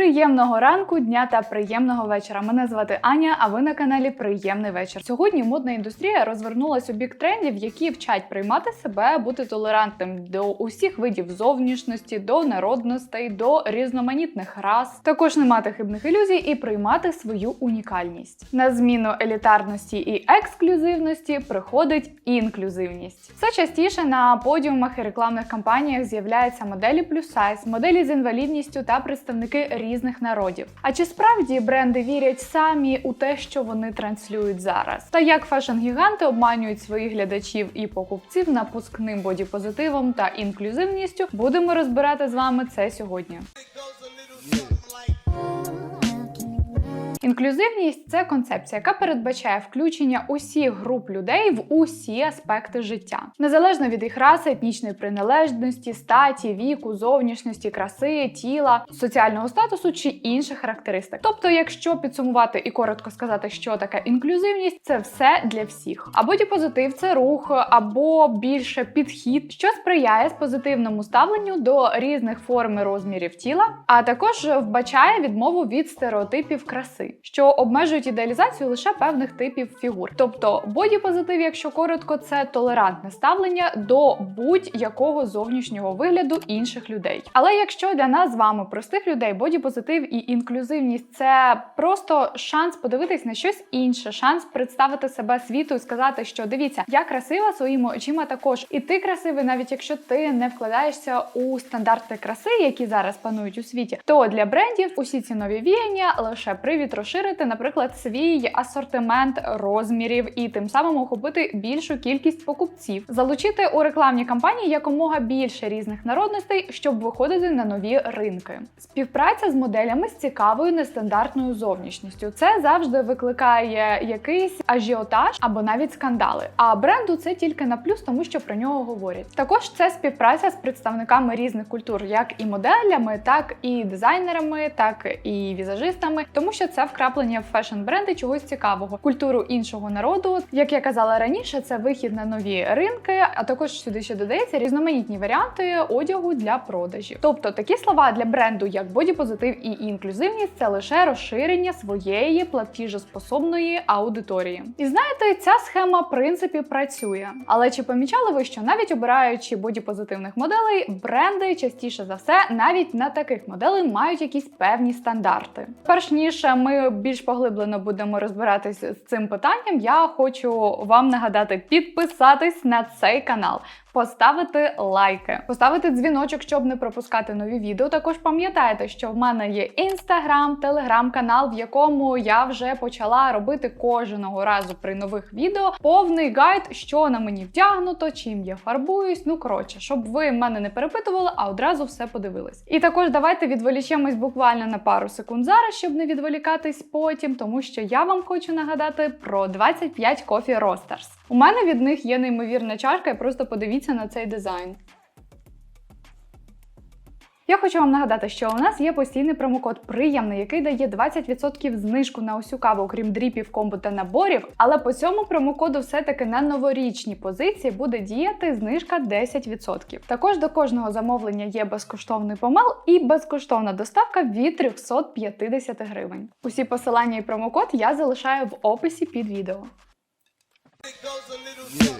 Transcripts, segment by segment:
Приємного ранку, дня та приємного вечора. Мене звати Аня, а ви на каналі Приємний вечір. Сьогодні модна індустрія розвернулася у бік трендів, які вчать приймати себе, бути толерантним до усіх видів зовнішності, до народностей, до різноманітних рас, також не мати хибних ілюзій і приймати свою унікальність. На зміну елітарності і ексклюзивності приходить інклюзивність. Все частіше на подіумах і рекламних кампаніях з'являються моделі плюс сайз, моделі з інвалідністю та представники різних народів. А чи справді бренди вірять самі у те, що вони транслюють зараз? Та як фешн-гіганти обманюють своїх глядачів і покупців напускним бодіпозитивом та інклюзивністю, будемо розбирати з вами це сьогодні. Інклюзивність це концепція, яка передбачає включення усіх груп людей в усі аспекти життя, незалежно від їх раси, етнічної приналежності, статі, віку, зовнішності, краси, тіла, соціального статусу чи інших характеристик. Тобто, якщо підсумувати і коротко сказати, що таке інклюзивність, це все для всіх. Або діпозитив це рух, або більше підхід, що сприяє позитивному ставленню до різних форм і розмірів тіла, а також вбачає відмову від стереотипів краси що обмежують ідеалізацію лише певних типів фігур. Тобто бодіпозитив, якщо коротко, це толерантне ставлення до будь-якого зовнішнього вигляду інших людей. Але якщо для нас з вами, простих людей, бодіпозитив і інклюзивність це просто шанс подивитись на щось інше, шанс представити себе світу і сказати, що дивіться, я красива своїми очима також, і ти красивий, навіть якщо ти не вкладаєшся у стандарти краси, які зараз панують у світі, то для брендів усі ці нові віяння лише привід розширити, наприклад, свій асортимент розмірів і тим самим охопити більшу кількість покупців, залучити у рекламні кампанії якомога більше різних народностей, щоб виходити на нові ринки. Співпраця з моделями з цікавою нестандартною зовнішністю. Це завжди викликає якийсь ажіотаж або навіть скандали. А бренду це тільки на плюс, тому що про нього говорять. Також це співпраця з представниками різних культур, як і моделями, так і дизайнерами, так і візажистами, тому що це вкраплення в фешн-бренди чогось цікавого, культуру іншого народу. Як я казала раніше, це вихід на нові ринки, а також сюди ще додається різноманітні варіанти одягу для продажів. Тобто такі слова для бренду, як бодіпозитив і інклюзивність, це лише розширення своєї платіжоспособної аудиторії. І знаєте, ця схема в принципі працює. Але чи помічали ви, що навіть обираючи бодіпозитивних моделей, бренди частіше за все навіть на таких моделей мають якісь певні стандарти. Перш ніж ми більш поглиблено будемо розбиратися з цим питанням, я хочу вам нагадати підписатись на цей канал. Поставити лайки, поставити дзвіночок, щоб не пропускати нові відео. Також пам'ятайте, що в мене є інстаграм, телеграм-канал, в якому я вже почала робити кожного разу при нових відео повний гайд, що на мені вдягнуто, чим я фарбуюсь. Ну коротше, щоб ви мене не перепитували, а одразу все подивились. І також давайте відволічемось буквально на пару секунд зараз, щоб не відволікатись потім, тому що я вам хочу нагадати про 25 Coffee Roasters. У мене від них є неймовірна чашка, і просто подивіться на цей дизайн. Я хочу вам нагадати, що у нас є постійний промокод приємний, який дає 20% знижку на усю каву, окрім дріпів, комбо та наборів. Але по цьому промокоду все-таки на новорічні позиції буде діяти знижка 10%. Також до кожного замовлення є безкоштовний помел і безкоштовна доставка від 350 гривень. Усі посилання і промокод я залишаю в описі під відео. It goes a little yeah.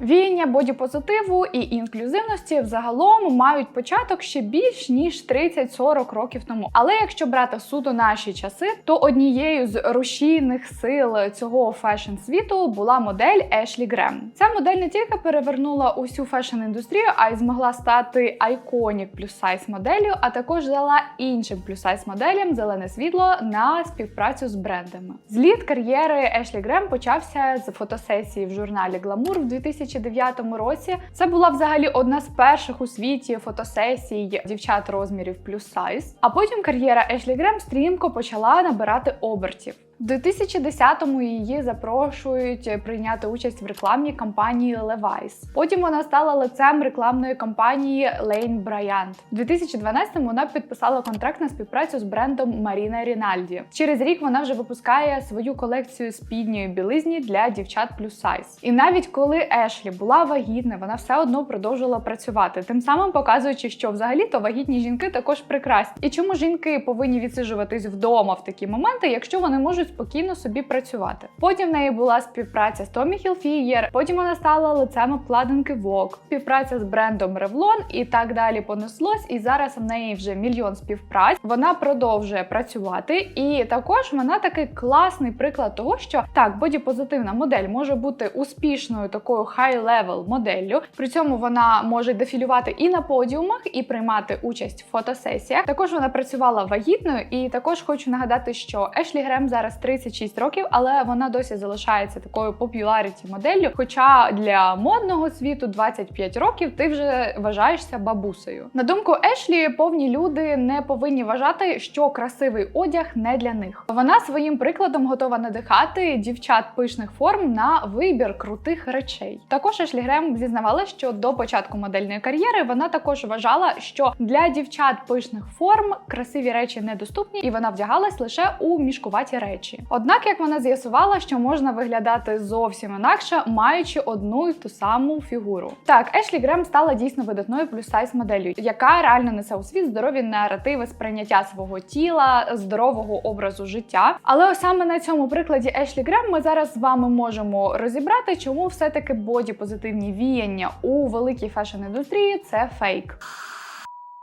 Віяння бодіпозитиву і інклюзивності взагалом мають початок ще більш ніж 30-40 років тому. Але якщо брати суто наші часи, то однією з рушійних сил цього фешн світу була модель Ешлі Грем. Ця модель не тільки перевернула усю фешн-індустрію, а й змогла стати айконік плюс сайз моделлю, а також дала іншим плюс сайз моделям зелене світло на співпрацю з брендами. Зліт кар'єри Ешлі Грем почався з фотосесії в журналі Glamour в 2000 2009 році. Це була взагалі одна з перших у світі фотосесій дівчат розмірів плюс сайз. А потім кар'єра Ешлі Грем стрімко почала набирати обертів. В 2010-му її запрошують прийняти участь в рекламній кампанії Levi's. Потім вона стала лицем рекламної кампанії Lane Bryant. У 2012-му вона підписала контракт на співпрацю з брендом Маріна Рінальді. Через рік вона вже випускає свою колекцію спідньої білизні для дівчат плюс сайз. І навіть коли Ешлі була вагітна, вона все одно продовжувала працювати, тим самим показуючи, що взагалі-то вагітні жінки також прекрасні. І чому жінки повинні відсиджуватись вдома в такі моменти, якщо вони можуть спокійно собі працювати. Потім в неї була співпраця з Томі Хілфігер, потім вона стала лицем обкладинки Vogue, співпраця з брендом Revlon і так далі понеслось. І зараз в неї вже мільйон співпраць. Вона продовжує працювати, і також вона такий класний приклад того, що так, бодіпозитивна модель може бути успішною такою хай-левел моделлю. При цьому вона може дефілювати і на подіумах, і приймати участь в фотосесіях. Також вона працювала вагітною, і також хочу нагадати, що Ешлі Грем зараз 36 років, але вона досі залишається такою популяріті моделлю. Хоча для модного світу 25 років ти вже вважаєшся бабусею. На думку Ешлі, повні люди не повинні вважати, що красивий одяг не для них. Вона своїм прикладом готова надихати дівчат пишних форм на вибір крутих речей. Також Ешлі Грем зізнавала, що до початку модельної кар'єри вона також вважала, що для дівчат пишних форм красиві речі недоступні, і вона вдягалась лише у мішкуваті речі. Однак, як вона з'ясувала, що можна виглядати зовсім інакше, маючи одну й ту саму фігуру. Так, Ешлі Грем стала дійсно видатною плюс-сайз моделлю, яка реально несе у світ здорові наративи сприйняття свого тіла, здорового образу життя. Але ось саме на цьому прикладі Ешлі Грем ми зараз з вами можемо розібрати, чому все-таки боді-позитивні віяння у великій фешн-індустрії це фейк.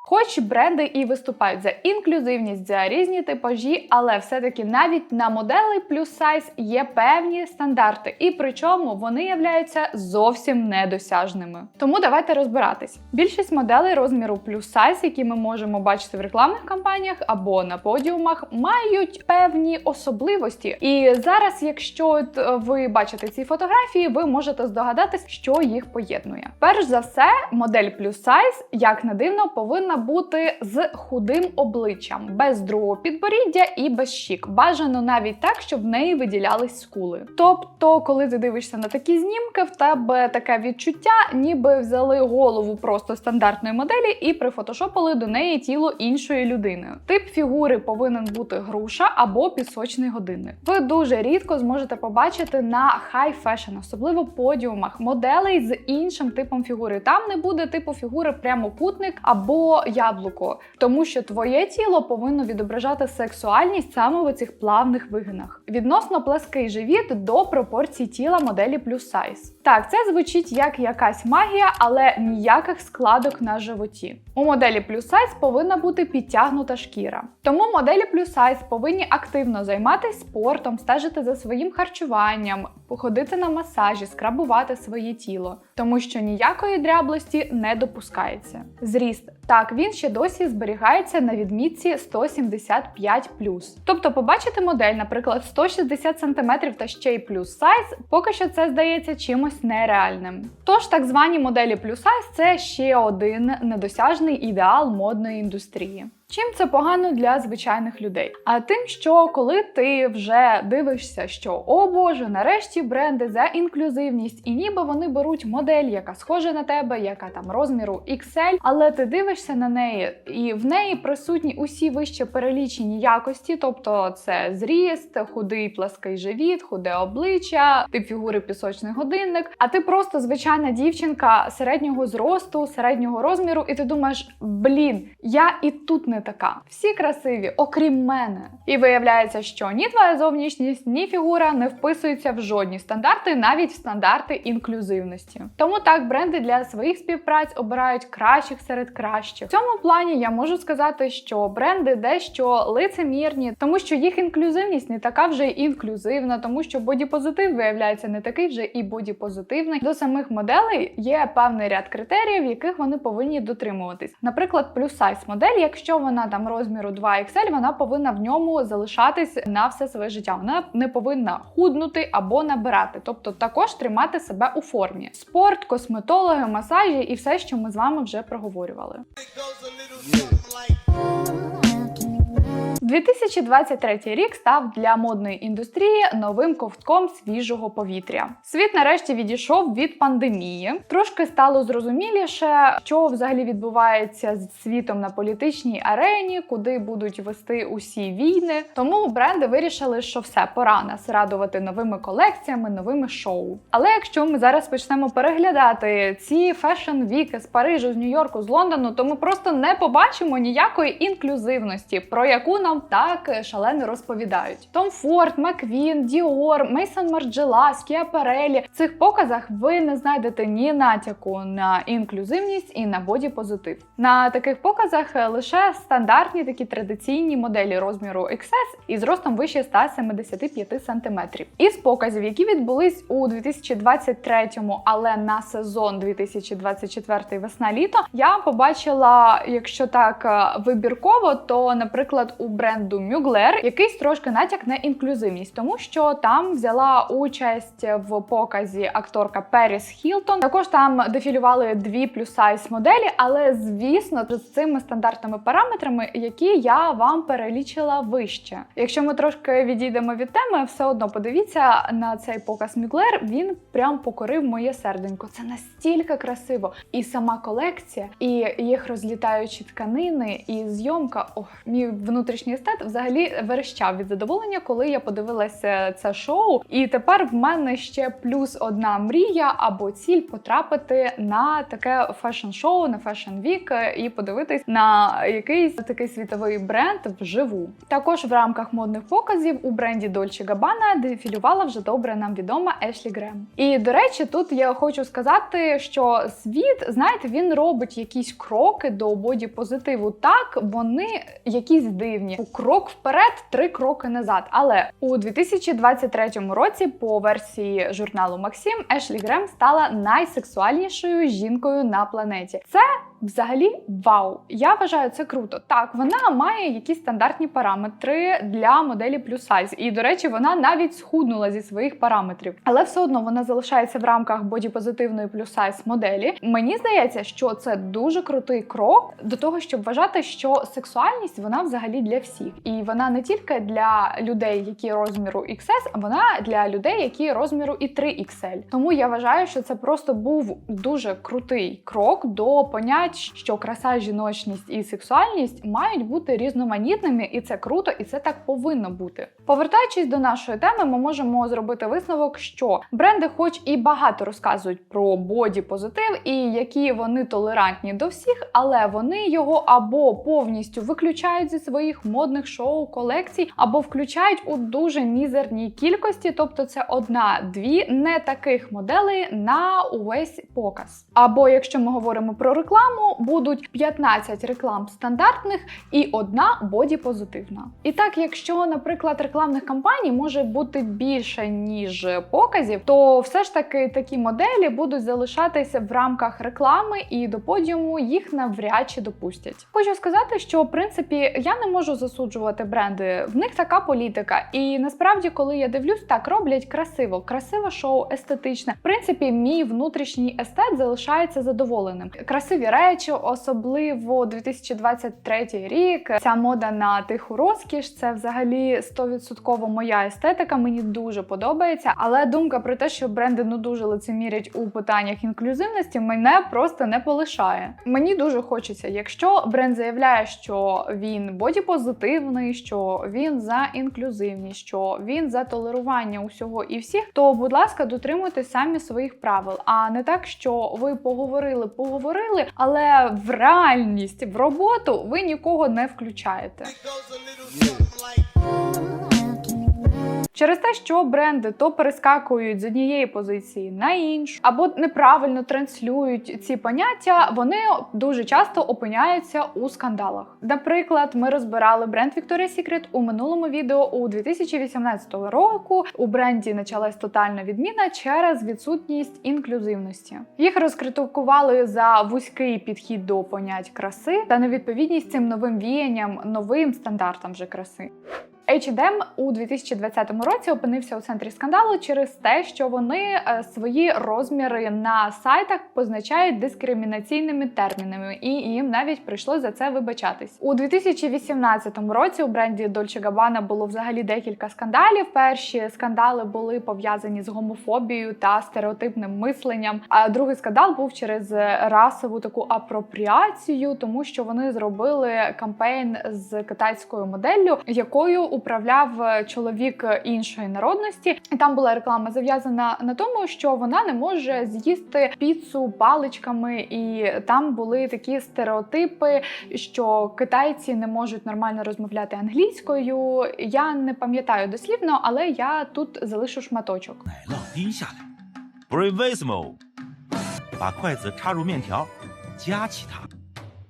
Хоч бренди і виступають за інклюзивність, за різні типажі, але все-таки навіть на моделей плюс сайз є певні стандарти, і причому вони являються зовсім недосяжними. Тому давайте розбиратись. Більшість моделей розміру плюс сайз, які ми можемо бачити в рекламних кампаніях або на подіумах, мають певні особливості. І зараз, якщо е, ви бачите ці фотографії, ви можете здогадатись, що їх поєднує. Перш за все, модель плюс сайз, як не дивно, повинна бути з худим обличчям, без другого підборіддя і без щік. Бажано навіть так, щоб в неї виділялись скули. Тобто, коли ти дивишся на такі знімки, в тебе таке відчуття, ніби взяли голову просто стандартної моделі і прифотошопили до неї тіло іншої людини. Тип фігури повинен бути груша або пісочний годинник. Ви дуже рідко зможете побачити на хай фешн, особливо подіумах, моделей з іншим типом фігури. Там не буде типу фігури прямокутник або яблуко, тому що твоє тіло повинно відображати сексуальність саме в цих плавних вигинах. Відносно плаский живіт до пропорцій тіла моделі плюс сайз. Так, це звучить як якась магія, але ніяких складок на животі. У моделі плюс сайз повинна бути підтягнута шкіра. Тому моделі плюс сайз повинні активно займатися спортом, стежити за своїм харчуванням, походити на масажі, скрабувати своє тіло, тому що ніякої дряблості не допускається. Зріст так він ще досі зберігається на відмітці 175 Тобто, побачити модель, наприклад, 160 см та ще й плюс сайз, поки що це здається чимось нереальним. Тож так звані моделі плюс сайз це ще один недосяжний ідеал модної індустрії. Чим це погано для звичайних людей? А тим, що коли ти вже дивишся, що о Боже, нарешті бренди за інклюзивність, і ніби вони беруть модель, яка схожа на тебе, яка там розміру XL, але ти дивишся на неї, і в неї присутні усі вище перелічені якості, тобто це зріст, худий плаский живіт, худе обличчя, тип фігури пісочний годинник. А ти просто звичайна дівчинка середнього зросту, середнього розміру, і ти думаєш, блін, я і тут не така. Всі красиві, окрім мене. І виявляється, що ні твоя зовнішність, ні фігура не вписуються в жодні стандарти, навіть в стандарти інклюзивності. Тому так бренди для своїх співпраць обирають кращих серед кращих. В цьому плані я можу сказати, що бренди дещо лицемірні, тому що їх інклюзивність не така вже інклюзивна, тому що бодіпозитив виявляється не такий вже і бодіпозитивний. До самих моделей є певний ряд критеріїв, яких вони повинні дотримуватись. Наприклад, плюс сайз модель, якщо вона вона там розміру 2XL, вона повинна в ньому залишатись на все своє життя. Вона не повинна худнути або набирати, тобто також тримати себе у формі. Спорт, косметологи, масажі і все, що ми з вами вже проговорювали. 2023 рік став для модної індустрії новим ковтком свіжого повітря. Світ нарешті відійшов від пандемії. Трошки стало зрозуміліше, що взагалі відбувається з світом на політичній арені, куди будуть вести усі війни. Тому бренди вирішили, що все пора нас радувати новими колекціями, новими шоу. Але якщо ми зараз почнемо переглядати ці фешн-віки з Парижу, з Нью-Йорку, з Лондону, то ми просто не побачимо ніякої інклюзивності, про яку нам так шалено розповідають. Том Форд, Маквін, Діор, Мейсон Марджела, Скіаперелі. В цих показах ви не знайдете ні натяку на інклюзивність і на боді-позитив. На таких показах лише стандартні такі традиційні моделі розміру XS із зростом вище 175 см. Із показів, які відбулись у 2023, але на сезон 2024 весна-літо, я побачила, якщо так е, вибірково, то, наприклад, у бренду Mugler якийсь трошки натяк на інклюзивність, тому що там взяла участь в показі акторка Періс Хілтон. Також там дефілювали дві плюс-сайз моделі, але звісно, з цими стандартними параметрами, які я вам перелічила вище. Якщо ми трошки відійдемо від теми, все одно подивіться на цей показ Мюглер. Він прям покорив моє серденько. Це настільки красиво, і сама колекція, і їх розлітаючі тканини, і зйомка. Ох, мій внутрішній естет взагалі верещав від задоволення, коли я подивилася це шоу. І тепер в мене ще плюс одна мрія або ціль потрапити на таке фешн-шоу, на фешн-вік і подивитись на якийсь такий світовий бренд вживу. Також в рамках модних показів у бренді Dolce Gabbana дефілювала вже добре нам відома Ешлі Грем. І до речі, тут я хочу сказати, що світ, знаєте, він робить якісь кроки до боді позитиву. Так вони якісь дивні. Крок вперед, три кроки назад. Але у 2023 році, по версії журналу Максим, Ешлі Грем стала найсексуальнішою жінкою на планеті. Це Взагалі, вау! Я вважаю це круто. Так, вона має якісь стандартні параметри для моделі плюс сайз. І, до речі, вона навіть схуднула зі своїх параметрів. Але все одно вона залишається в рамках бодіпозитивної плюс сайз моделі. Мені здається, що це дуже крутий крок до того, щоб вважати, що сексуальність вона взагалі для всіх. І вона не тільки для людей, які розміру XS, а вона для людей, які розміру і 3XL. Тому я вважаю, що це просто був дуже крутий крок до поняття що краса, жіночність і сексуальність мають бути різноманітними, і це круто, і це так повинно бути. Повертаючись до нашої теми, ми можемо зробити висновок, що бренди, хоч і багато розказують про боді позитив, і які вони толерантні до всіх, але вони його або повністю виключають зі своїх модних шоу колекцій, або включають у дуже мізерній кількості, тобто це одна-дві не таких моделей на увесь показ. Або якщо ми говоримо про рекламу будуть 15 реклам стандартних і одна боді-позитивна. І так, якщо, наприклад, рекламних кампаній може бути більше, ніж показів, то все ж таки такі моделі будуть залишатися в рамках реклами, і до подіуму їх навряд чи допустять. Хочу сказати, що в принципі я не можу засуджувати бренди. В них така політика. І насправді, коли я дивлюсь, так роблять красиво, красиве шоу, естетичне. В принципі, мій внутрішній естет залишається задоволеним. Красиві речі, особливо 2023 рік. Ця мода на тиху розкіш це взагалі 100% моя естетика. Мені дуже подобається. Але думка про те, що бренди ну дуже лицемірять у питаннях інклюзивності, мене просто не полишає. Мені дуже хочеться, якщо бренд заявляє, що він бодіпозитивний, що він за інклюзивність, що він за толерування усього і всіх, то будь ласка, дотримуйтесь самі своїх правил, а не так, що ви поговорили, поговорили, але в реальність в роботу ви нікого не включаєте. Через те, що бренди то перескакують з однієї позиції на іншу, або неправильно транслюють ці поняття, вони дуже часто опиняються у скандалах. Наприклад, ми розбирали бренд Victoria's Secret у минулому відео у 2018 року. У бренді почалась тотальна відміна через відсутність інклюзивності. Їх розкритикували за вузький підхід до понять краси та невідповідність цим новим віянням, новим стандартам вже краси. H&M у 2020 році опинився у центрі скандалу через те, що вони е, свої розміри на сайтах позначають дискримінаційними термінами, і їм навіть прийшлось за це вибачатись. У 2018 році у бренді Dolce Gabbana було взагалі декілька скандалів. Перші скандали були пов'язані з гомофобією та стереотипним мисленням. А другий скандал був через расову таку апропріацію, тому що вони зробили кампейн з китайською моделлю, якою управляв чоловік іншої народності. І там була реклама зав'язана на тому, що вона не може з'їсти піцу паличками, і там були такі стереотипи, що китайці не можуть нормально розмовляти англійською. Я не пам'ятаю дослівно, але я тут залишу шматочок. 奶酪滴下来，Bravissimo，把筷子插入面条，夹起它。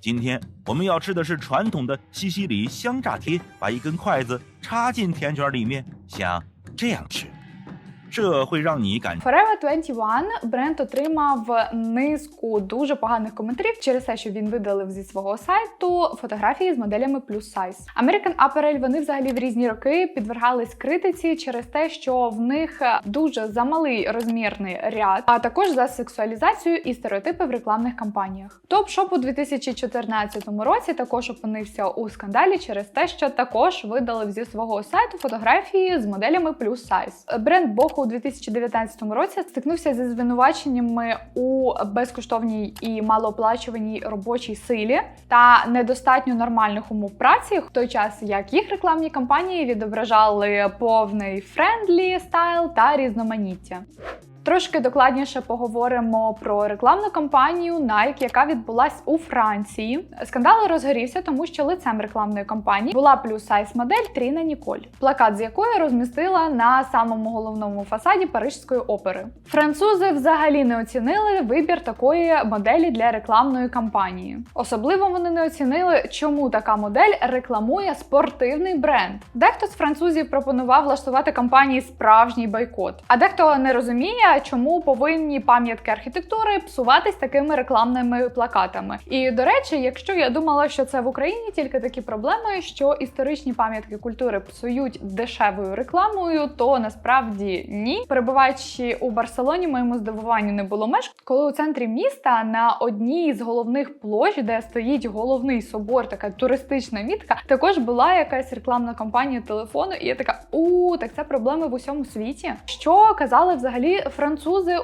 今天我们要吃的是传统的西西里香炸贴，把一根筷子插进甜卷里面，像这样吃，这会让你感 Forever 21 бренд отримав низку дуже поганих коментарів через те, що він видалив зі свого сайту фотографії з моделями плюс сайз. American Apparel вони взагалі в різні роки підвергались критиці через те, що в них дуже замалий розмірний ряд, а також за сексуалізацію і стереотипи в рекламних кампаніях. Топ-шоп у 2014 році також опинився у скандалі через те, що також видалив зі свого сайту фотографії з моделями плюс сайз. Бренд Боху у 2019 році стикнувся зі звинуваченнями у безкоштовній і малооплачуваній робочій силі та недостатньо нормальних умов праці, в той час як їх рекламні кампанії відображали повний френдлі стайл та різноманіття. Трошки докладніше поговоримо про рекламну кампанію Nike, яка відбулась у Франції. Скандал розгорівся, тому що лицем рекламної кампанії була плюс-сайз модель Тріна Ніколь, плакат з якої розмістила на самому головному фасаді Парижської опери. Французи взагалі не оцінили вибір такої моделі для рекламної кампанії. Особливо вони не оцінили, чому така модель рекламує спортивний бренд. Дехто з французів пропонував влаштувати кампанії справжній бойкот, а дехто не розуміє, чому повинні пам'ятки архітектури псуватись такими рекламними плакатами. І до речі, якщо я думала, що це в Україні тільки такі проблеми, що історичні пам'ятки культури псують дешевою рекламою, то насправді ні. Перебуваючи у Барселоні, моєму здивуванню не було меж, коли у центрі міста на одній з головних площ, де стоїть головний собор, така туристична мітка, також була якась рекламна кампанія телефону, і я така у так це проблеми в усьому світі. Що казали взагалі французи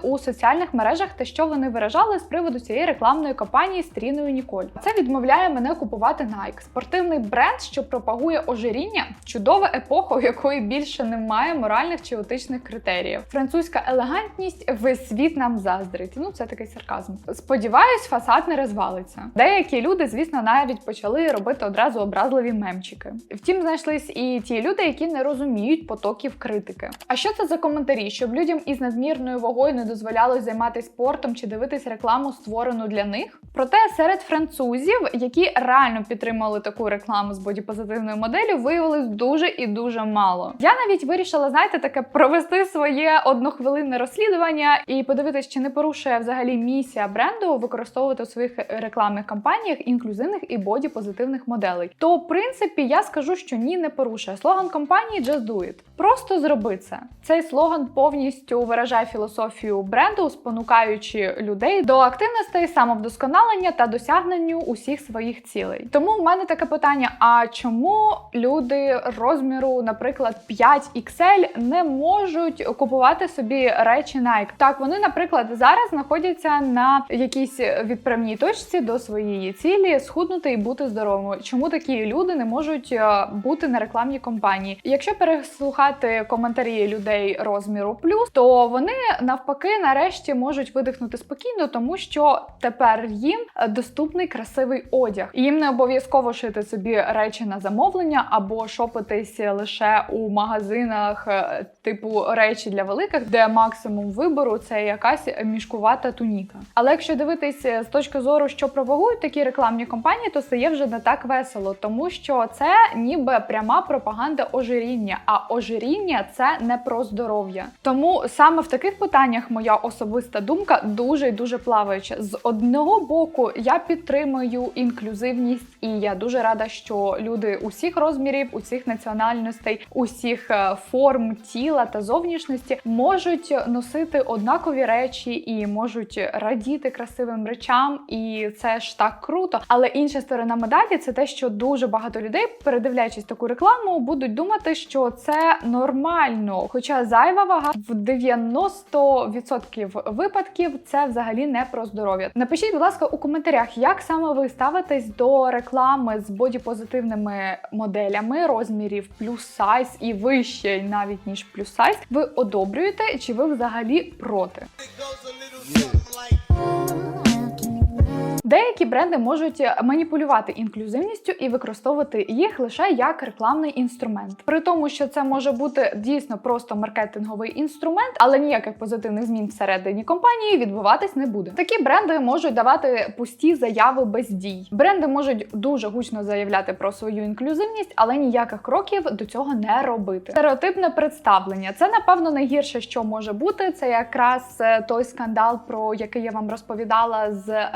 у соціальних мережах та що вони виражали з приводу цієї рекламної кампанії з Тріною Ніколь. Це відмовляє мене купувати Nike. спортивний бренд, що пропагує ожиріння, чудова епоха, у якої більше немає моральних чи етичних критеріїв. Французька елегантність весь світ нам заздрить. Ну це такий сарказм. Сподіваюсь, фасад не розвалиться. Деякі люди, звісно, навіть почали робити одразу образливі мемчики. Втім, знайшлись і ті люди, які не розуміють потоків критики. А що це за коментарі, щоб людям із надмірною вагою не дозволялось займатися спортом чи дивитись рекламу, створену для них? Проте серед французів, які реально підтримали таку рекламу з бодіпозитивною моделлю, виявилось дуже і дуже мало. Я навіть вирішила, знаєте, таке провести своє однохвилинне розслідування і подивитись, чи не порушує взагалі місія бренду використовувати у своїх рекламних кампаніях інклюзивних і бодіпозитивних моделей. То, в принципі, я скажу, що ні, не порушує. Слоган компанії Just Do It. Просто зроби це. Цей слоган повністю виражає філософію бренду, спонукаючи людей до активностей, самовдосконалення та досягненню усіх своїх цілей. Тому в мене таке питання: а чому люди розміру, наприклад, 5XL не можуть купувати собі речі Nike? Так, вони, наприклад, зараз знаходяться на якійсь відправній точці до своєї цілі, схуднути і бути здоровими. Чому такі люди не можуть е, бути на рекламній компанії? Якщо переслухати коментарі людей розміру плюс, то вони навпаки нарешті можуть видихнути спокійно, тому що тепер їм доступний красивий одяг. Їм не обов'язково шити собі речі на замовлення або шопитись лише у магазинах, е, типу речі для великих, де максимум вибору це якась мішкувата туніка. Але якщо дивитись з точки зору, що пропагують такі рекламні компанії, то стає вже не так весело, тому що це ніби пряма пропаганда ожиріння. А ожиріння це не про здоров'я. Тому саме в таких цих питаннях моя особиста думка дуже і дуже плаваюча. З одного боку, я підтримую інклюзивність, і я дуже рада, що люди усіх розмірів, усіх національностей, усіх е, форм тіла та зовнішності можуть носити однакові речі і можуть радіти красивим речам, і це ж так круто. Але інша сторона медалі це те, що дуже багато людей, передивляючись таку рекламу, будуть думати, що це нормально. Хоча зайва вага в 90% випадків це взагалі не про здоров'я. Напишіть, будь ласка, у коментарях, як саме ви ставитесь до реклами з бодіпозитивними моделями розмірів плюс сайз і вище навіть ніж плюс сайз. Ви одобрюєте чи ви взагалі проти? Деякі бренди можуть маніпулювати інклюзивністю і використовувати їх лише як рекламний інструмент, при тому, що це може бути дійсно просто маркетинговий інструмент, але ніяких позитивних змін всередині компанії відбуватись не буде. Такі бренди можуть давати пусті заяви без дій. Бренди можуть дуже гучно заявляти про свою інклюзивність, але ніяких кроків до цього не робити. Стереотипне представлення це напевно найгірше, що може бути. Це якраз е, той скандал, про який я вам розповідала з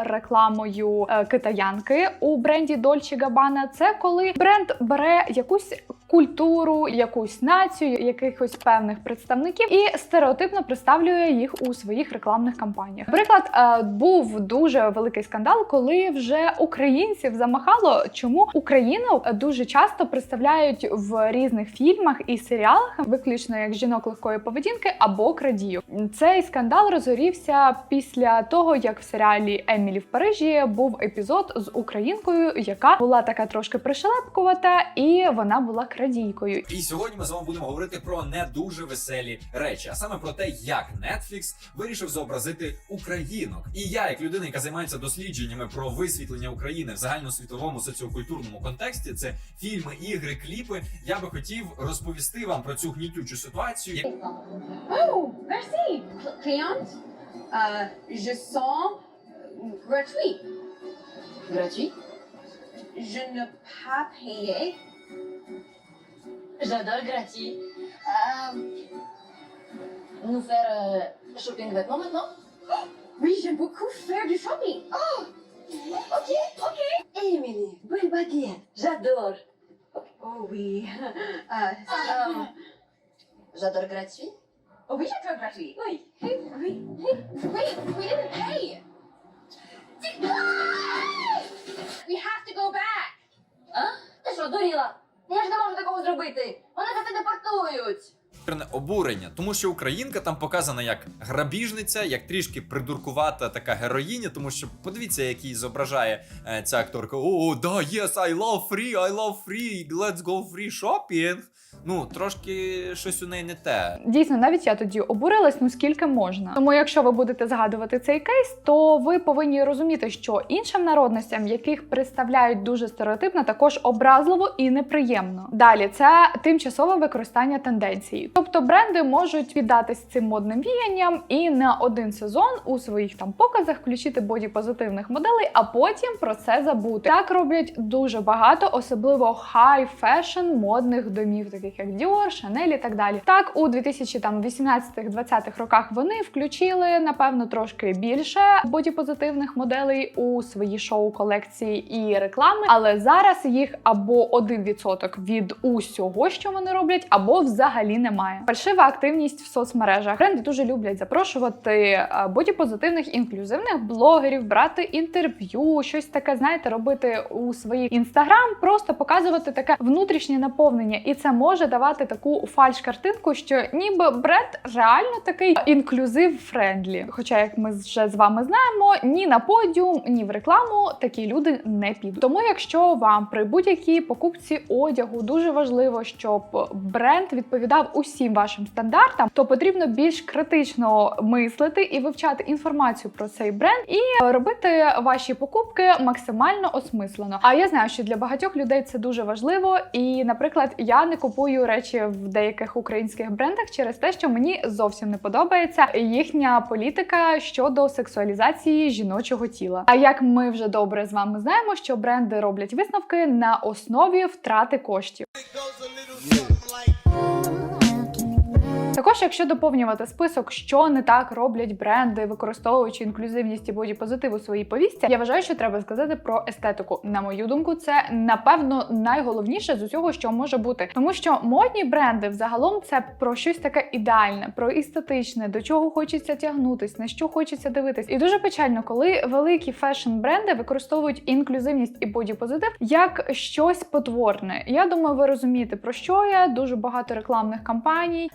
рекламою е, китаянки у бренді Dolce Gabbana. Це коли бренд бере якусь культуру, якусь націю, якихось певних представників і стереотипно представлює їх у своїх рекламних кампаніях. Наприклад, е, був дуже великий скандал, коли вже українців замахало, чому Україну дуже часто представляють в різних фільмах і серіалах, виключно як жінок легкої поведінки або крадіїв. Цей скандал розгорівся після того, як в серіалі Емілі в Парижі був епізод з українкою, яка була така трошки пришелепкувата, і вона була крадійкою. І сьогодні ми з вами будемо говорити про не дуже веселі речі, а саме про те, як Netflix вирішив зобразити українок. І я, як людина, яка займається дослідженнями про висвітлення України в загальносвітовому соціокультурному контексті, це фільми, ігри, кліпи. Я би хотів розповісти вам про цю гнітючу ситуацію. Sens euh, gratuit. Gratuit Je ne pas payer. J'adore gratuit. Euh, nous faire euh, shopping vêtements maintenant Oui, j'aime beaucoup faire du shopping. Oh, ok, ok. Emily, belle baguette. J'adore. Oh oui. Euh, Euh, j'adore gratuit. oh oui, j'adore gratuit. Oui, oui, oui. Wait, we didn't pay. We have to go back. А? Ти що, дуріла? Я ж не можу такого зробити. Вони за це депортують. Обурення, тому що українка там показана як грабіжниця, як трішки придуркувата така героїня, тому що подивіться, як її зображає е, ця акторка. О, да, yes, I love free, I love free, let's go free shopping. Ну, трошки щось у неї не те. Дійсно, навіть я тоді обурилась, ну скільки можна. Тому, якщо ви будете згадувати цей кейс, то ви повинні розуміти, що іншим народностям, яких представляють дуже стереотипно, також образливо і неприємно. Далі це тимчасове використання Тобто бренди можуть піддатись цим модним віянням і на один сезон у своїх там показах включити бодіпозитивних моделей, а потім про це забути. Так роблять дуже багато, особливо хай фешн модних домів, таких як Dior, Chanel і так далі. Так, у 2018-2020 роках вони включили напевно трошки більше бодіпозитивних моделей у свої шоу колекції і реклами, але зараз їх або 1% від усього, що вони роблять, або взагалі немає. Фальшива активність в соцмережах. Бренди дуже люблять запрошувати е, бодіпозитивних інклюзивних блогерів, брати інтерв'ю, щось таке, знаєте, робити у своїй інстаграм, просто показувати таке внутрішнє наповнення, і це може давати таку фальш-картинку, що ніби бренд реально такий інклюзив френдлі. Хоча, як ми вже з вами знаємо, ні на подіум, ні в рекламу такі люди не підуть. Тому, якщо вам при будь-якій покупці одягу дуже важливо, щоб бренд відповідав усім вашим стандартам, то потрібно більш критично мислити і вивчати інформацію про цей бренд і робити ваші покупки максимально осмислено. А я знаю, що для багатьох людей це дуже важливо. І, наприклад, я не купую речі в деяких українських брендах через те, що мені зовсім не подобається їхня політика щодо сексуалізації жіночого тіла. А як ми вже добре з вами знаємо, що бренди роблять висновки на основі втрати коштів. Також якщо доповнювати список, що не так роблять бренди, використовуючи інклюзивність і бодіпозитив у своїй повісті, я вважаю, що треба сказати про естетику. На мою думку, це напевно найголовніше з усього, що може бути, тому що модні бренди взагалом це про щось таке ідеальне, про естетичне, до чого хочеться тягнутись, на що хочеться дивитись. І дуже печально, коли великі фешн-бренди використовують інклюзивність і бодіпозитив як щось потворне. Я думаю, ви розумієте про що я. Дуже багато рекламних кампаній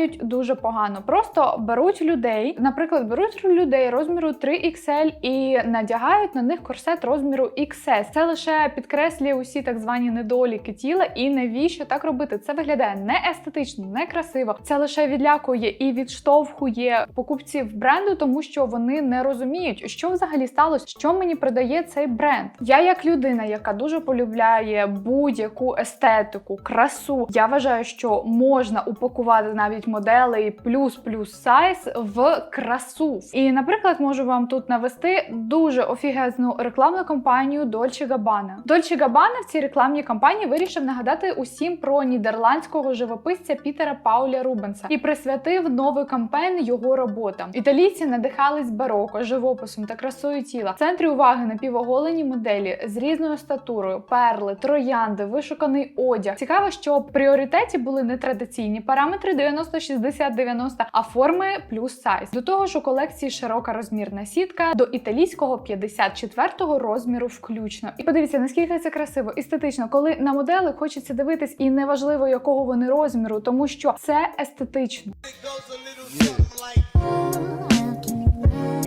виглядають дуже погано. Просто беруть людей, наприклад, беруть людей розміру 3XL і надягають на них корсет розміру XS. Це лише підкреслює усі так звані недоліки тіла. І навіщо так робити? Це виглядає не естетично, не красиво. Це лише відлякує і відштовхує покупців бренду, тому що вони не розуміють, що взагалі сталося, що мені продає цей бренд. Я, як людина, яка дуже полюбляє будь-яку естетику, красу, я вважаю, що можна упакувати навіть моделей плюс-плюс сайз в красу. І, наприклад, можу вам тут навести дуже офігезну рекламну кампанію Dolce Gabbana. Dolce Gabbana в цій рекламній кампанії вирішив нагадати усім про нідерландського живописця Пітера Пауля Рубенса і присвятив новий кампейн його роботам. Італійці надихались бароко, живописом та красою тіла. В центрі уваги напівоголені моделі з різною статурою, перли, троянди, вишуканий одяг. Цікаво, що в пріоритеті були не традиційні параметри 90, 60, 90, а форми плюс сайз. До того ж, у колекції широка розмірна сітка до італійського 54-го розміру включно. І подивіться, наскільки це красиво, естетично, коли на модели хочеться дивитись, і неважливо якого вони розміру, тому що це естетично.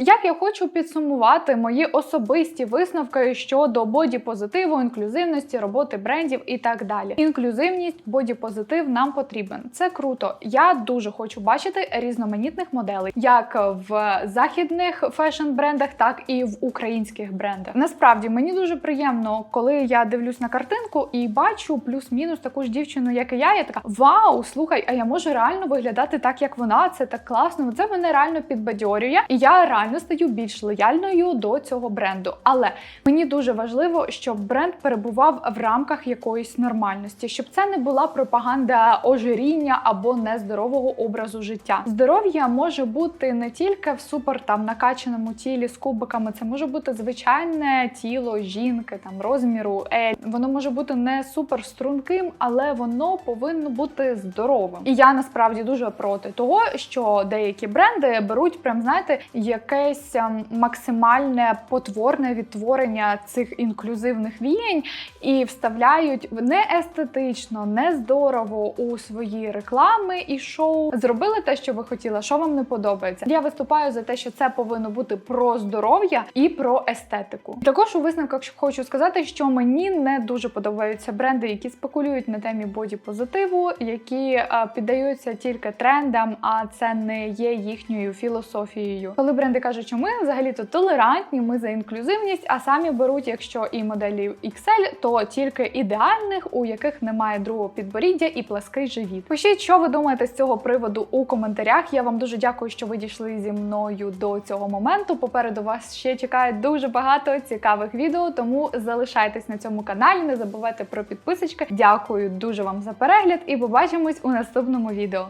Як я хочу підсумувати мої особисті висновки щодо бодіпозитиву, інклюзивності, роботи брендів і так далі. Інклюзивність, бодіпозитив нам потрібен. Це круто. Я дуже хочу бачити різноманітних моделей, як в західних фешн-брендах, так і в українських брендах. Насправді мені дуже приємно, коли я дивлюсь на картинку і бачу плюс-мінус таку ж дівчину, як і я. Я така вау, слухай, а я можу реально виглядати так, як вона. Це так класно. Це мене реально підбадьорює, і я реально стаю більш лояльною до цього бренду. Але мені дуже важливо, щоб бренд перебував в рамках якоїсь нормальності, щоб це не була пропаганда ожиріння або нездорового образу життя. Здоров'я може бути не тільки в супер там накачаному тілі з кубиками, це може бути звичайне тіло жінки, там розміру L. Воно може бути не супер струнким, але воно повинно бути здоровим. І я насправді дуже проти того, що деякі бренди беруть, прям знаєте, якесь ем, максимальне потворне відтворення цих інклюзивних віянь і вставляють не естетично, не здорово у свої реклами і шоу. Зробили те, що ви хотіли, що вам не подобається. Я виступаю за те, що це повинно бути про здоров'я і про естетику. Також у висновках хочу сказати, що мені не дуже подобаються бренди, які спекулюють на темі бодіпозитиву, які е, піддаються тільки трендам, а це не є їхньою філософією. Коли бренди кажуть, що ми взагалі-то толерантні, ми за інклюзивність, а самі беруть, якщо і моделі XL, то тільки ідеальних, у яких немає другого підборіддя і плаский живіт. Пишіть, що ви думаєте з цього приводу у коментарях. Я вам дуже дякую, що ви дійшли зі мною до цього моменту. Попереду вас ще чекає дуже багато цікавих відео, тому залишайтесь на цьому каналі. Не забувайте про підписочки. Дякую дуже вам за перегляд і побачимось у наступному відео.